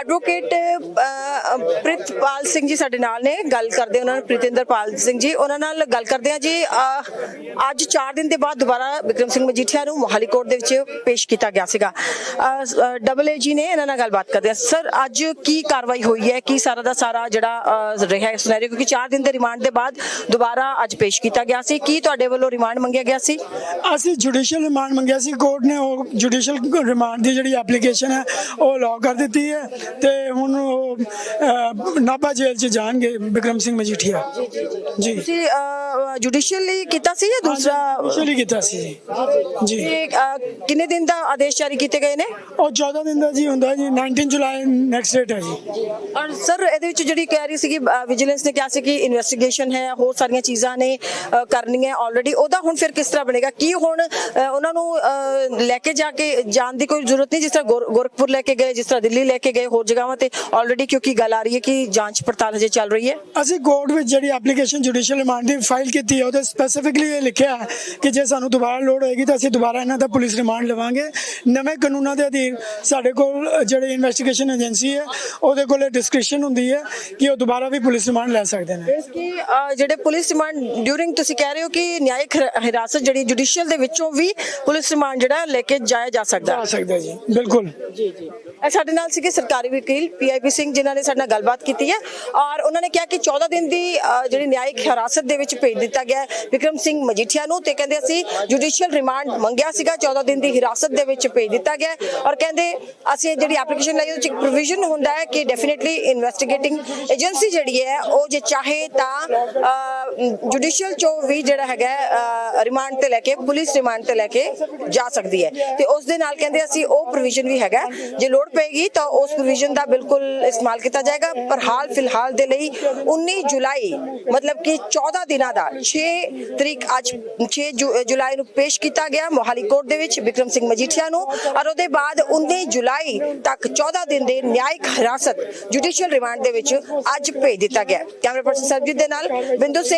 Advocate Pritpal Singh ji ਸਾਡੇ ਨਾਲ ਨੇ ਗੱਲ ਕਰਦੇ ਉਹਨਾਂ ਨਾਲ ਪ੍ਰਿਤਿੰਦਰਪਾਲ ਸਿੰਘ ਜੀ। ਉਹਨਾਂ ਨਾਲ ਗੱਲ ਕਰਦੇ ਆ ਜੀ ਅੱਜ 4 ਦਿਨ ਦੇ ਬਾਅਦ ਦੁਬਾਰਾ ਵਿਕਰਮ ਸਿੰਘ ਮਜੀਠੀਆ ਨੂੰ ਮੋਹਾਲੀ ਕੋਰਟ ਦੇ ਵਿੱਚ ਪੇਸ਼ ਕੀਤਾ ਗਿਆ ਸੀਗਾ। ਡਬਲ ਏ ਜੀ ਨੇ ਇਹਨਾਂ ਨਾਲ ਗੱਲਬਾਤ ਕਰਦੇ ਆ ਸਰ ਅੱਜ ਕੀ ਕਾਰਵਾਈ ਹੋਈ ਹੈ? ਕੀ ਸਾਰਾ ਦਾ ਸਾਰਾ ਜਿਹੜਾ ਅਹ, ਰਿਹਾ ਸਿਨੈਰੀਓ ਕਿਉਂਕਿ 4 ਦਿਨ ਦੇ ਰਿਮਾਂਡ ਦੇ ਬਾਅਦ ਦੁਬਾਰਾ ਅੱਜ ਪੇਸ਼ ਕੀਤਾ ਗਿਆ ਸੀ। ਕੀ ਤੁਹਾਡੇ ਵੱਲੋਂ ਰਿਮਾਂਡ ਮੰਗਿਆ ਗਿਆ ਸੀ? ਅਸੀਂ ਜੁਡੀਸ਼ੀਅਲ ਰਿਮਾਂਡ ਮੰਗਿਆ ਸੀ ਕੋਰਟ ਨੇ ਉਹ ਜੁਡੀਸ਼ੀਅਲ ਰਿਮਾਂਡ ਦੀ ਜਿਹੜੀ ਐਪਲੀਕੇਸ਼ਨ ਹੈ ਉਹ ਲੌ ਕਰ ਦਿੱਤੀ ਹੈ ਤੇ ਹੁਣ ਉਹ ਅਹ, ਨਾਭਾ ਜੇਲ੍ਹ 'ਚ ਜਾਣਗੇ ਵਿਕਰਮ ਸਿੰਘ ਮਜੀਠੀਆ। ਜੀ ਤੁਸੀਂ ਜੁਡੀਸ਼ੀਅਲੀ ਕੀਤਾ ਸੀ ਜਾਂ ਦੂਸਰਾ? ਜੁਡੀਸ਼ੀਅਲੀ ਕੀਤਾ ਸੀ ਜੀ। ਜੀ। ਤੇ, ਅਹ, ਕਿੰਨੇ ਦਿਨ ਦਾ ਆਦੇਸ਼ ਜਾਰੀ ਕੀਤੇ ਗਏ ਨੇ? ਉਹ 14 ਦਿਨ ਦਾ ਜੀ ਹੁੰਦਾ ਜੀ 19 ਜੁਲਾਈ ਨੈਕਸਟ ਡੇਟ ਹੈ ਜੀ। ਔਰ ਸਰ ਇਹਦੇ ਵਿੱਚ ਜਿਹੜੀ ਕਹਿ ਰਹੀ ਸੀਗੀ ਵਿਜੀਲੈਂਸ ਨੇ ਕਿਹਾ ਸੀ ਕਿ ਇਨਵੈਸਟੀਗੇਸ਼ਨ ਹੈ ਹੋਰ ਸਾਰੀਆਂ ਚੀਜ਼ਾਂ ਨੇ ਅਹ, ਕਰਨੀਆਂ ਆਲਰੇਡੀ ਉਹਦਾ ਹੁਣ ਫਿਰ ਕਿਸ ਤਰ੍ਹਾਂ ਬਣੇਗਾ? ਕੀ ਹੁਣ ਉਹਨਾਂ ਨੂੰ ਲੈ ਕੇ ਜਾ ਕੇ ਜਾਣ ਦੀ ਕੋਈ ਜ਼ਰੂਰਤ ਨਹੀਂ ਜਿਸ ਤਰ੍ਹਾਂ ਗੋਰ- ਗੋਰਖਪੁਰ ਲੈ ਕੇ ਗਏ ਜਿਸ ਤਰ੍ਹਾਂ ਦਿੱਲੀ ਲੈ ਕੇ ਗਏ ਹੋਰ ਜਗ੍ਹਾਵਾਂ ਤੇ ਆਲਰੇਡੀ ਕਿਉਂਕਿ ਗੱਲ ਆ ਰਹੀ ਹੈ ਕਿ ਜਾਂਚ ਪੜਤਾਲ ਹਜੇ ਚੱਲ ਰਹੀ ਹੈ। ਅਸੀਂ ਕੋਰਟ ਵਿੱਚ ਜਿਹੜੀ ਐਪਲੀਕੇਸ਼ਨ ਜੁਡੀਸ਼ੀਅਲ ਰਿਮਾਂਡ ਦੀ ਫਾਈਲ ਕੀਤੀ ਹੈ ਉਹਦੇ ਸਪੈਸੀਫਿਕਲੀ ਇਹ ਲਿਖਿਆ ਹੈ ਕਿ ਜੇ ਸਾਨੂੰ ਦੁਬਾਰਾ ਲੋੜ ਹੋਏਗੀ ਤਾਂ ਅਸੀਂ ਦੁਬਾਰਾ ਇਹਨਾਂ ਦਾ ਪੁਲਿਸ ਰਿਮਾਂਡ ਲਵਾਂਗੇ। ਨਵੇਂ ਕਾਨੂੰਨਾਂ ਦੇ ਅਧੀਨ ਸਾਡੇ ਕੋਲ ਜਿਹੜੀ ਇਨਵੈਸਟੀਗੇਸ਼ਨ ਏਜੰਸੀ ਹੈ ਉਹਦੇ ਕੋਲ ਡਿਸਕ੍ਰਿਪਸ਼ਨ ਹੁੰਦੀ ਹੈ ਕਿ ਉਹ ਦੁਬਾਰਾ ਵੀ ਪੁਲਿਸ ਰਿਮਾਂਡ ਲੈ ਸਕਦੇ ਨੇ। ਇਸ ਕੀ ਜਿਹੜੇ ਪੁਲਿਸ ਰਿਮਾਂਡ ਡਿਊਰਿੰਗ ਤੁਸੀਂ ਕਹਿ ਰਹੇ ਹੋ ਕਿ ਨਿਆਇਕ ਹਿਰਾ- ਹਿਰਾਸਤ ਜਿਹੜੀ ਜੁਡੀਸ਼ੀਅਲ ਦੇ ਵਿੱਚੋਂ ਵੀ ਪੁਲਿਸ ਰਿਮਾਂਡ ਜਿਹੜਾ ਲੈ ਕੇ ਜਾਇਆ ਜਾ ਸਕਦਾ। ਆ ਸਕਦਾ ਜੀ ਬਿਲਕੁਲ। ਜੀ ਜੀ। ਇਹ ਸਾਡੇ ਨਾਲ ਸੀਗੇ ਸਰਕਾਰੀ ਵਕੀਲ ਪੀਆਈਪੀ ਸਿੰਘ ਜਿਨ੍ਹਾਂ ਨੇ ਸਾਡੇ ਨਾਲ ਗੱਲਬਾਤ ਕੀਤੀ ਹੈ। ਔਰ ਉਹਨਾਂ ਨੇ ਕਿਹਾ ਕਿ 14 ਦਿਨ ਦੀ ਜਿਹੜੀ ਨਿਆਇਕ ਹਿਰਾਸਤ ਦੇ ਵਿੱਚ ਭੇਜ ਦਿੱਤਾ ਗਿਆ ਹੈ ਵਿਕਰਮ ਸਿੰਘ ਮਜੀਠੀਆ ਨੂੰ ਤੇ ਕਹਿੰਦੇ ਅਸੀਂ ਜੁਡੀਸ਼ੀਅਲ ਰਿਮਾਂਡ ਮੰਗਿਆ ਸੀਗਾ 14 ਦਿਨ ਦੀ ਹਿਰਾਸਤ ਦੇ ਵਿੱਚ ਭੇਜ ਦਿੱਤਾ ਗਿਆ ਹੈ। ਔਰ ਕਹਿੰਦੇ ਅਸੀਂ ਜਿਹੜੀ ਐਪਲੀਕੇਸ਼ਨ ਲਈ ਉਹਦੇ ਇੱਕ ਪ੍ਰੋਵੀਜ਼ਨ ਹੁੰਦਾ ਹੈ ਕਿ ਡੈਫੀਨਿਟਲੀ ਇਨਵੈਸਟੀਗੇਟਿੰਗ ਏਜੰਸੀ ਜਿਹੜੀ ਹੈ ਉਹ ਜੇ ਚਾਹੇ ਤਾਂ ਜੁਡੀਸ਼ੀਅਲ ਚੋ ਵੀ ਜਿਹੜਾ ਹੈਗਾ ਰਿਮਾਂਡ ਤੇ ਲੈ ਕੇ, ਪੁਲਿਸ ਰਿਮਾਂਡ ਤੇ ਲੈ ਕੇ ਜਾ ਸਕਦੀ ਹੈ। ਤੇ ਉਸ ਦੇ ਨਾਲ ਕਹਿੰਦੇ ਅਸੀਂ ਉਹ ਪ੍ਰੋਵੀਜ਼ਨ ਵੀ ਹੈਗਾ, ਜੇ ਲੋੜ ਪਏਗੀ ਤਾਂ ਉਸ ਪ੍ਰੋਵੀਜ਼ਨ ਦਾ ਬਿਲਕੁਲ ਇਸਤੇਮਾਲ ਕੀਤਾ ਜਾਏਗਾ। ਪਰ ਹਾਲ ਫਿਲਹਾਲ ਦੇ ਲਈ 19 ਜੁਲਾਈ, ਮਤਲਬ ਕਿ 14 ਦਿਨਾਂ ਦਾ 6 ਤਰੀਕ ਅੱਜ 6 ਜੁਲਾਈ ਨੂੰ ਪੇਸ਼ ਕੀਤਾ ਗਿਆ ਮੋਹਾਲੀ ਕੋਰਟ ਦੇ ਵਿੱਚ ਵਿਕਰਮ ਸਿੰਘ ਮਜੀਠੀਆ ਨੂੰ। ਔਰ ਉਹਦੇ ਬਾਅਦ 19 ਜੁਲਾਈ ਤੱਕ 14 ਦਿਨ ਦੇ ਨਿਆਇਕ ਹਿਰਾਸਤ, ਜੁਡੀਸ਼ੀਅਲ ਰਿਮਾਂਡ ਦੇ ਵਿੱਚ ਅੱਜ ਭੇਜ ਦਿੱਤਾ ਗਿਆ। ਕੈਮਰਾ ਪਰਸਨ ਸਰਬਜੀਤ ਦੇ ਨਾਲ, ਬਿੰਦੂ ਸਿੰਘ